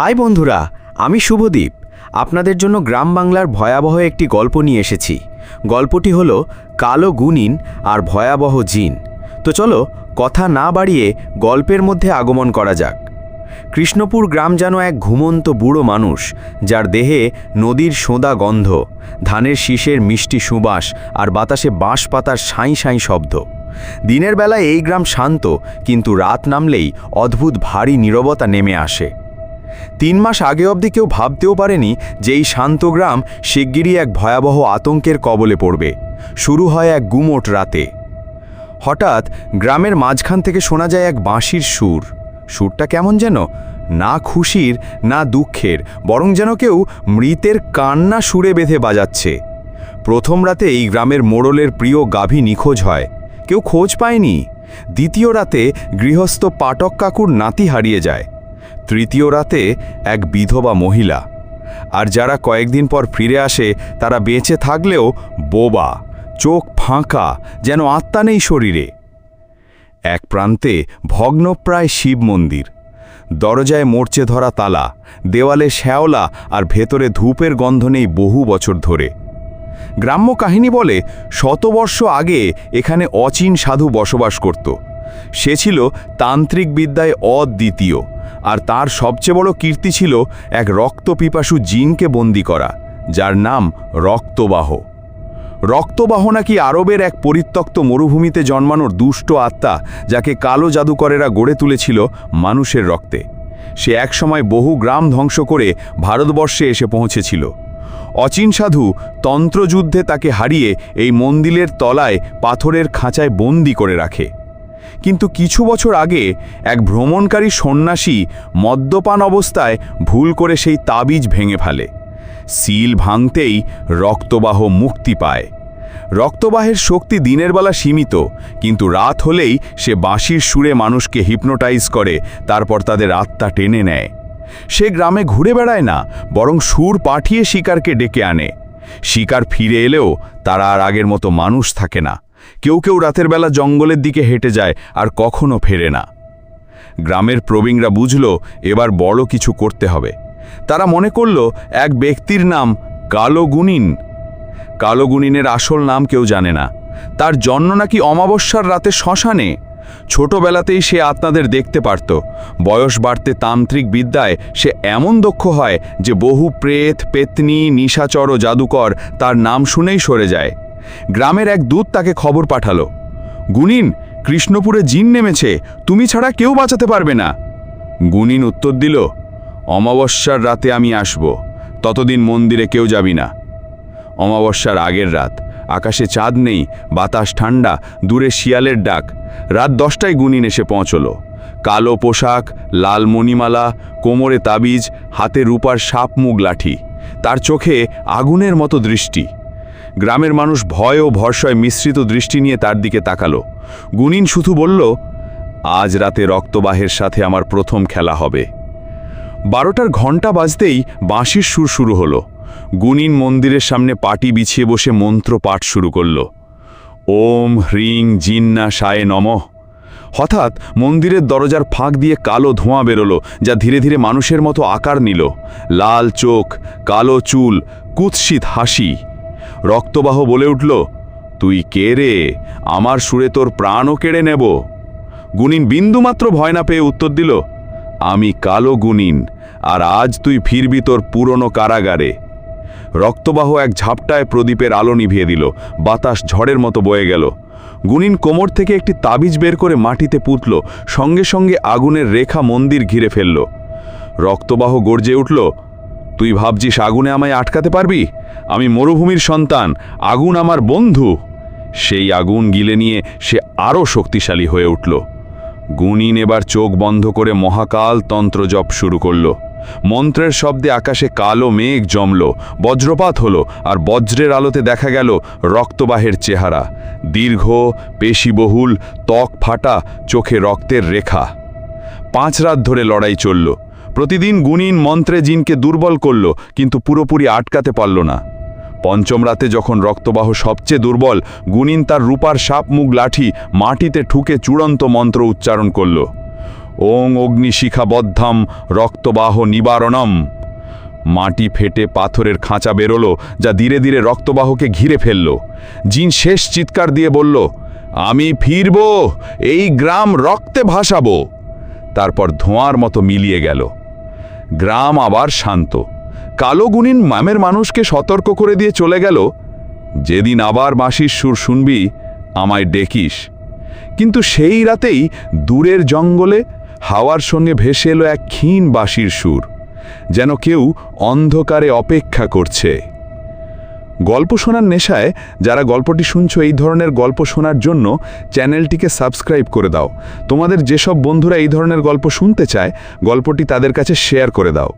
High বন্ধুরা, আমি শুভদীপ। আপনাদের জন্য গ্রাম বাংলার ভয়াবহ একটি গল্প নিয়ে এসেছি। গল্পটি হলো কালো গুনিন আর ভয়াবহ জিন। তো চলো কথা না বাড়িয়ে গল্পের মধ্যে আগমন করা যাক। কৃষ্ণপুর গ্রাম যেন এক ঘুমন্ত বুড়ো মানুষ, যার দেহে নদীর সোঁদা গন্ধ, ধানের শীষের মিষ্টি সুবাস আর বাতাসে বাঁশ পাতার সাঁই সাঁই শব্দ। দিনের বেলায় এই গ্রাম শান্ত, কিন্তু রাত নামলেই অদ্ভুত ভারী নীরবতা নেমে আসে। তিন মাস আগে অবধি কেউ ভাবতেও পারেনি যে এই শান্ত গ্রাম শিগগিরই এক ভয়াবহ আতঙ্কের কবলে পড়বে। শুরু হয় এক গুমোট রাতে। হঠাৎ গ্রামের মাঝখান থেকে শোনা যায় এক বাঁশির সুর। সুরটা কেমন যেন? না খুশির, না দুঃখের, বরং যেন কেউ মৃতের কান্না সুরে বেঁধে বাজাচ্ছে। প্রথম রাতে এই গ্রামের মোড়লের প্রিয় গাভী নিখোঁজ হয়। কেউ খোঁজ পায়নি। দ্বিতীয় রাতে গৃহস্থ পাটক কাকুর নাতি হারিয়ে যায়। তৃতীয় রাতে এক বিধবা মহিলা। আর যারা কয়েকদিন পর ফিরে আসে, তারা বেঁচে থাকলেও বোবা, চোখ ফাঁকা, যেন আত্মা নেই শরীরে। এক প্রান্তে ভগ্নপ্রায় শিব মন্দির। দরজায় মরচে ধরা তালা, দেওয়ালে শ্যাওলা আর ভেতরে ধূপের গন্ধ নেই বহু বছর ধরে। গ্রাম্য কাহিনী বলে, শতবর্ষ আগে এখানে অচিন সাধু বসবাস করত। সে ছিল তান্ত্রিক বিদ্যায় অদ্বিতীয়। আর তার সবচেয়ে বড় কীর্তি ছিল এক রক্তপিপাসু জিনকে বন্দি করা, যার নাম রক্তবাহ। রক্তবাহ নাকি আরবের এক পরিত্যক্ত মরুভূমিতে জন্মানোর দুষ্ট আত্মা যাকে কালো জাদুকরেরা গড়ে তুলেছিল মানুষের রক্তে। সে একসময় বহু গ্রাম ধ্বংস করে ভারতবর্ষে এসে পৌঁছেছিল। অচিন সাধু তন্ত্রযুদ্ধে তাকে হারিয়ে এই মন্দিরের তলায় পাথরের খাঁচায় বন্দি করে রাখে। কিন্তু কিছু বছর আগে এক ভ্রমণকারী সন্ন্যাসী মদ্যপান অবস্থায় ভুল করে সেই তাবিজ ভেঙে ফেলে। সিল ভাঙতেই রক্তবাহ মুক্তি পায়। রক্তবাহের শক্তি দিনের বেলা সীমিত, কিন্তু রাত হলেই সে বাঁশির সুরে মানুষকে হিপনোটাইজ করে, তারপর তাদের আত্মা টেনে নেয়। সে গ্রামে ঘুরে বেড়ায় না, বরং সুর পাঠিয়ে শিকারকে ডেকে আনে। শিকার ফিরে এলেও তারা আর আগের মতো মানুষ থাকে না। কেউ কেউ রাতের বেলা জঙ্গলের দিকে হেঁটে যায় আর কখনো ফেরে না। গ্রামের প্রবীণরা বুঝল, এবার বড় কিছু করতে হবে। তারা মনে করল, এক ব্যক্তির নাম কালো গুনিন কালো গুনিনের আসল নাম কেউ জানে না। তার জন্ম নাকি অমাবস্যার রাতে শ্মশানে? ছোটবেলাতেই সে আত্মাদের দেখতে পারত। বয়স বাড়তে তান্ত্রিক বিদ্যায় সে এমন দক্ষ হয় যে বহু প্রেত, পেতনি, নিশাচর ও জাদুকর তার নাম শুনেই সরে যায়। গ্রামের এক দূত তাকে খবর পাঠালো। গুনিন কৃষ্ণপুরে জিন নেমেছে, তুমি ছাড়া কেউ বাঁচাতে পারবে না। গুনিন উত্তর দিল, অমাবস্যার রাতে আমি আসব, ততদিন মন্দিরে কেউ যাবি না। অমাবস্যার আগের রাত, আকাশে চাঁদ নেই, বাতাস ঠান্ডা দূরে শিয়ালের ডাক। রাত দশটায় গুনিন এসে পৌঁছল। কালো পোশাক, লাল মণিমালা, কোমরে তাবিজ, হাতে রূপার সাপ মুগ লাঠি। তার চোখে আগুনের মতো দৃষ্টি। গ্রামের মানুষ ভয় ও ভরসয় মিশ্রিত দৃষ্টি নিয়ে তার দিকে তাকালো। গুনিন শুধু বলল, আজ রাতে রক্তবাহের সাথে আমার প্রথম খেলা হবে। বারোটার ঘণ্টা বাজতেই বাঁশির সুর শুরু হলো। গুনিন মন্দিরের সামনে পাটি বিছিয়ে বসে মন্ত্র পাঠ শুরু করল। ওম হ্রিং জিন্না সায়ে নমঃ। হঠাৎ মন্দিরের দরজার ফাঁক দিয়ে কালো ধোঁয়া বেরোলো, যা ধীরে ধীরে মানুষের মতো আকার নিল। লাল চোখ, কালো চুল, কুৎসিত হাসি। রক্তবাহ বলে উঠল, তুই কে রে? আমার সুরে তোর প্রাণও কেড়ে নেব। গুনিন বিন্দুমাত্র ভয় না পেয়ে উত্তর দিল, আমি কালো গুনিন আর আজ তুই ফিরবি তোর পুরনো কারাগারে। রক্তবাহ এক ঝাপটায় প্রদীপের আলো নিভিয়ে দিল, বাতাস ঝড়ের মতো বয়ে গেল। গুনিন কোমর থেকে একটি তাবিজ বের করে মাটিতে পুতল, সঙ্গে সঙ্গে আগুনের রেখা মন্দির ঘিরে ফেলল। রক্তবাহ গর্জে উঠল তুই ভাবছিস আগুনে আমায় আটকাতে পারবি? আমি মরুভূমির সন্তান, আগুন আমার বন্ধু। সেই আগুন গিলে নিয়ে সে আরও শক্তিশালী হয়ে উঠল। গুনিন এবার চোখ বন্ধ করে মহাকাল তন্ত্র জপ শুরু করল। মন্ত্রের শব্দে আকাশে কালো মেঘ জমল, বজ্রপাত হলো, আর বজ্রের আলোতে দেখা গেল রক্তবাহের চেহারা। দীর্ঘ, পেশিবহুল, ত্বক ফাটা, চোখে রক্তের রেখা। পাঁচ রাত ধরে লড়াই চলল। প্রতিদিন গুনিন মন্ত্রে জিনকে দুর্বল করল, কিন্তু পুরোপুরি আটকাতে পারল না। পঞ্চম রাতে যখন রক্তবাহ সবচেয়ে দুর্বল গুনিন তার রূপার সাপ মুখ লাঠি মাটিতে ঠুকে চূড়ান্ত মন্ত্র উচ্চারণ করল। ওং অগ্নিশিখাবদ্ধম রক্তবাহ নিবারণম। মাটি ফেটে পাথরের খাঁচা বেরোলো, যা ধীরে ধীরে রক্তবাহকে ঘিরে ফেলল। জিন শেষ চিৎকার দিয়ে বলল, আমি ফিরব, এই গ্রাম রক্তে ভাসাবো। তারপর ধোঁয়ার মতো মিলিয়ে গেল। গ্রাম আবার শান্ত। কালো গুনিন মামের মানুষকে সতর্ক করে দিয়ে চলে গেল, যেদিন আবার বাঁশির সুর শুনবি, আমায় ডেকিস। কিন্তু সেই রাতেই দূরের জঙ্গলে হাওয়ার সঙ্গে ভেসে এলো এক ক্ষীণ বাঁশির সুর, যেন কেউ অন্ধকারে অপেক্ষা করছে। গল্প শোনার নেশায় যারা গল্পটি শুনছো, এই ধরনের গল্প শোনার জন্য চ্যানেলটিকে সাবস্ক্রাইব করে দাও। তোমাদের যেসব বন্ধুরা এই ধরনের গল্প শুনতে চায়, গল্পটি তাদের কাছে শেয়ার করে দাও।